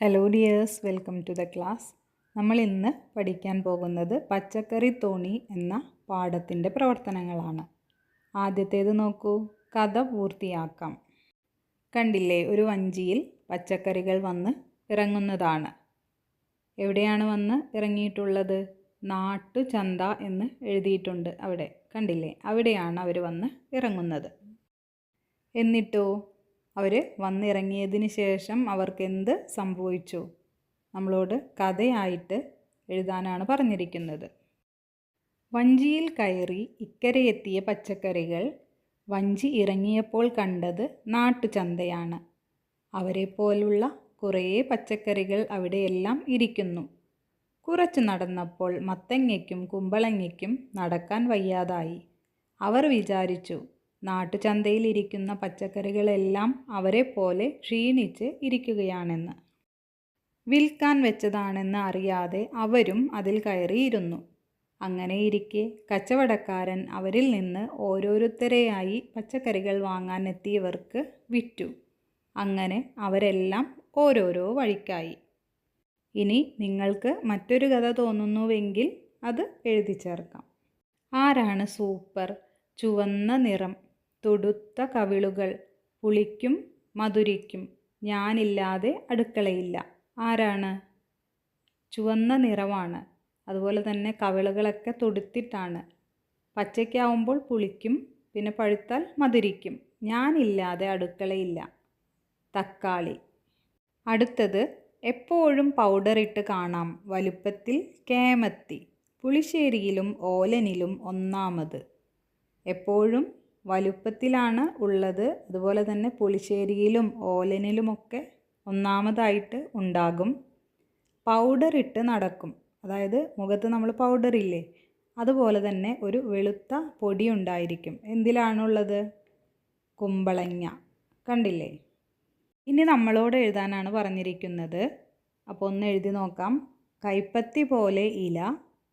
Hello dears welcome to the class നമ്മൾ ഇന്ന് പഠിക്കാൻ പോകുന്നത് പച്ചക്കറി തോണി എന്ന പാഠത്തിന്റെ പ്രവർത്തനങ്ങളാണ്. ആദ്യത്തേത് നോക്കൂ. കഥ പൂർത്തിയാക്കാം. കണ്ടില്ലേ? ഒരു വഞ്ചിയിൽ പച്ചക്കറികൾ വന്ന് ഇറങ്ങുന്നതാണ്. എവിടെയാണ് വന്ന് ഇറങ്ങിയിട്ടുള്ളത്? നാട്ടു ചന്ത എന്ന് എഴുതിയിട്ടുണ്ട് അവിടെ. കണ്ടില്ലേ? അവിടെയാണ് അവർ വന്ന് ഇറങ്ങുന്നത്. എന്നിട്ടോ? അവർ വന്നിറങ്ങിയതിന് ശേഷം അവർക്ക് എന്ത് സംഭവിച്ചു? നമ്മളോട് കഥയായിട്ട് എഴുതാനാണ് പറഞ്ഞിരിക്കുന്നത്. വഞ്ചിയിൽ കയറി ഇക്കരയെത്തിയ പച്ചക്കറികൾ വഞ്ചി ഇറങ്ങിയപ്പോൾ കണ്ടത് നാട്ടുചന്തയാണ്. അവരെപ്പോലുള്ള കുറേ പച്ചക്കറികൾ അവിടെയെല്ലാം ഇരിക്കുന്നു. കുറച്ച് നടന്നപ്പോൾ മത്തങ്ങയ്ക്കും കുമ്പളങ്ങയ്ക്കും നടക്കാൻ വയ്യാതായി. അവർ വിചാരിച്ചു നാട്ടുചന്തയിലിരിക്കുന്ന പച്ചക്കറികളെല്ലാം അവരെ പോലെ ക്ഷീണിച്ച് ഇരിക്കുകയാണെന്ന്. വിൽക്കാൻ വെച്ചതാണെന്ന് അറിയാതെ അവരും അതിൽ കയറിയിരുന്നു. അങ്ങനെയിരിക്കെ കച്ചവടക്കാരൻ അവരിൽ നിന്ന് ഓരോരുത്തരെയായി പച്ചക്കറികൾ വാങ്ങാൻ എത്തിയവർക്ക് വിറ്റു. അങ്ങനെ അവരെല്ലാം ഓരോരോ വഴിക്കായി. ഇനി നിങ്ങൾക്ക് മറ്റൊരു കഥ തോന്നുന്നുവെങ്കിൽ അത് എഴുതി ചേർക്കാം ആരാണ് സൂപ്പർ ചുവന്ന നിറം തൊടുത്ത കവിളുകൾ പുളിക്കും മധുരിക്കും. ഞാനില്ലാതെ അടുക്കളയില്ല. ആരാണ്? ചുവന്ന നിറമാണ്. അതുപോലെ തന്നെ കവിളുകളൊക്കെ തൊടുത്തിട്ടാണ്. പച്ചയ്ക്കാവുമ്പോൾ പുളിക്കും പിന്നെ പഴുത്താൽ മധുരിക്കും. ഞാനില്ലാതെ അടുക്കളയില്ല. തക്കാളി. അടുത്തത് എപ്പോഴും പൗഡർ ഇട്ട് കാണാം. വലുപ്പത്തിൽ കേമത്തി. പുളിശ്ശേരിയിലും ഓലനിലും ഒന്നാമത്. എപ്പോഴും വലുപ്പത്തിലാണ് ഉള്ളത്. അതുപോലെ തന്നെ പുളിശ്ശേരിയിലും ഓലനിലുമൊക്കെ ഒന്നാമതായിട്ട് ഉണ്ടാകും. പൗഡർ ഇട്ട് നടക്കും. അതായത് മുഖത്ത് നമ്മൾ പൗഡർ ഇല്ലേ? അതുപോലെ തന്നെ ഒരു വെളുത്ത പൊടി ഉണ്ടായിരിക്കും. എന്തിലാണുള്ളത്? കുമ്പളങ്ങ. കണ്ടില്ലേ? ഇനി നമ്മളോട് എഴുതാനാണ് പറഞ്ഞിരിക്കുന്നത്. അപ്പോൾ ഒന്ന് എഴുതി നോക്കാം. കൈപ്പത്തി പോലെ ഇല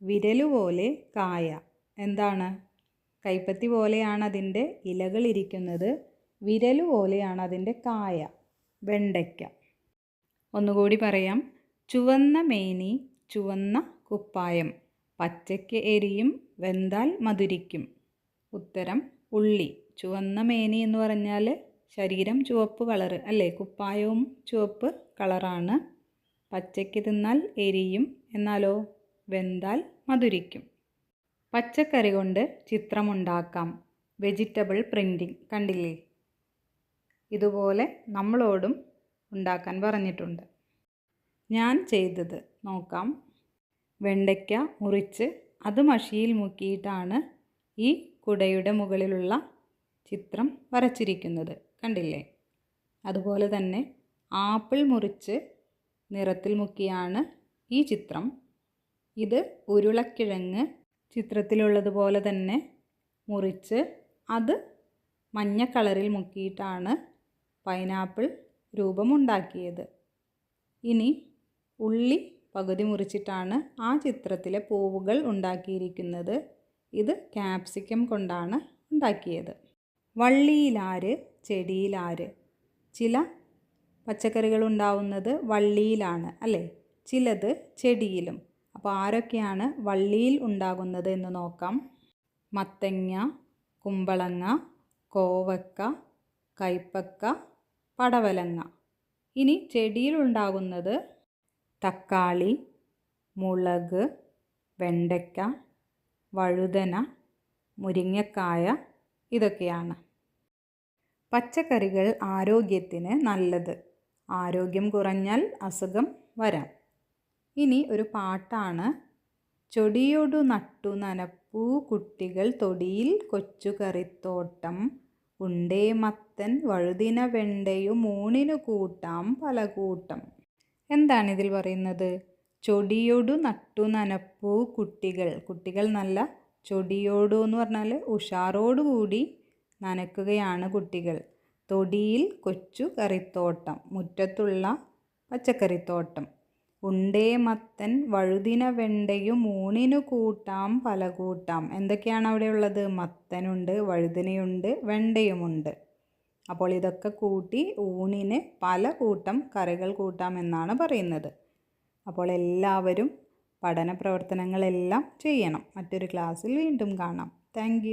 വിരലുപോലെ കായ. എന്താണ്? കൈപ്പത്തി പോലെയാണ് അതിന്റെ ഇലകൾ ഇരിക്കുന്നത് വിരൽ പോലെയാണ് അതിന്റെ കായ. വെണ്ടയ്ക്ക. ഒന്നുകൂടി പറയാം. ചുവന്ന മേനി ചുവന്ന കുപ്പായം. പച്ചയ്ക്ക് എരിയും വെന്താൽ മധുരിക്കും. ഉത്തരം ഉള്ളി. ചുവന്ന മേനി എന്ന് പറഞ്ഞാൽ ശരീരം ചുവപ്പ് കളറ് അല്ലേ? കുപ്പായവും ചുവപ്പ് കളറാണ്. പച്ചയ്ക്ക് തിന്നാൽ എരിയും എന്നാലോ? വെന്താൽ മധുരിക്കും. പച്ചക്കറി കൊണ്ട് ചിത്രമുണ്ടാക്കാം. വെജിറ്റബിൾ പ്രിന്റിങ് കണ്ടില്ലേ? ഇതുപോലെ നമ്മളോടും ഉണ്ടാക്കാൻ പറഞ്ഞിട്ടുണ്ട്. ഞാൻ ചെയ്തത്. നോക്കാം. വെണ്ടയ്ക്ക മുറിച്ച് അത് മഷിയിൽ മുക്കിയിട്ടാണ് ഈ കുടയുടെ മുകളിലുള്ള ചിത്രം വരച്ചിരിക്കുന്നത്. കണ്ടില്ലേ? അതുപോലെ തന്നെ ആപ്പിൾ മുറിച്ച് നിറത്തിൽ മുക്കിയാണ് ഈ ചിത്രം. ഇത് ഉരുളക്കിഴങ്ങ് ചിത്രത്തിലുള്ളതുപോലെ തന്നെ മുറിച്ച് അത് മഞ്ഞ കളറിൽ മുക്കിയിട്ടാണ് പൈനാപ്പിൾ രൂപമുണ്ടാക്കിയത്. ഇനി ഉള്ളി പകുതി മുറിച്ചിട്ടാണ് ആ ചിത്രത്തിലെ പൂവുകൾ ഉണ്ടാക്കിയിരിക്കുന്നത്. ഇത് ക്യാപ്സിക്കം കൊണ്ടാണ് ഉണ്ടാക്കിയത്. വള്ളിയിലാര് ചെടിയിലാര്? ചില പച്ചക്കറികൾ ഉണ്ടാവുന്നത് വള്ളിയിലാണ് അല്ലേ? ചിലത് ചെടിയിലും. അപ്പോൾ ആരൊക്കെയാണ് വള്ളിയിൽ ഉണ്ടാകുന്നത് എന്ന് നോക്കാം. മത്തങ്ങ കുമ്പളങ്ങ കോവക്ക കൈപ്പക്ക പടവലങ്ങ. ഇനി ചെടിയിൽ ഉണ്ടാകുന്നത് തക്കാളി മുളക് വെണ്ടയ്ക്ക വഴുതന മുരിങ്ങക്കായ ഇതൊക്കെയാണ്. പച്ചക്കറികൾ ആരോഗ്യത്തിന് നല്ലത്. ആരോഗ്യം കുറഞ്ഞാൽ അസുഖം വരാം. ഇനി ഒരു പാട്ടാണ്. ചൊടിയൊടു നട്ടു നനപ്പൂ കുട്ടികൾ തൊടിയിൽ കൊച്ചുകറിത്തോട്ടം. ഉണ്ടേ മത്തൻ വഴുതിന വെണ്ടയും മൂണിനു കൂട്ടാം പല കൂട്ടം എന്താണ് ഇതിൽ പറയുന്നത്? ചൊടിയൊടു നട്ടു നനപ്പൂ കുട്ടികൾ. കുട്ടികൾ നല്ല ചൊടിയോടു എന്ന് പറഞ്ഞാൽ ഉഷാറോടുകൂടി നനക്കുകയാണ് കുട്ടികൾ. തൊടിയിൽ കൊച്ചു കറിത്തോട്ടം മുറ്റത്തുള്ള പച്ചക്കറിത്തോട്ടം. ഉണ്ടേ മത്തൻ വഴുതിന വെണ്ടയും മൂണിനു കൂട്ടാം പല കൂട്ടാം എന്തൊക്കെയാണ് അവിടെ ഉള്ളത്? മത്തനുണ്ട് വഴുതിനയുണ്ട് വെണ്ടയുമുണ്ട്. അപ്പോൾ ഇതൊക്കെ കൂട്ടി ഊണിന് പല കൂട്ടം കറികൾ കൂട്ടാം എന്നാണ് പറയുന്നത്. അപ്പോൾ എല്ലാവരും പഠന പ്രവർത്തനങ്ങളെല്ലാം ചെയ്യണം. മറ്റൊരു ക്ലാസ്സിൽ വീണ്ടും കാണാം. താങ്ക്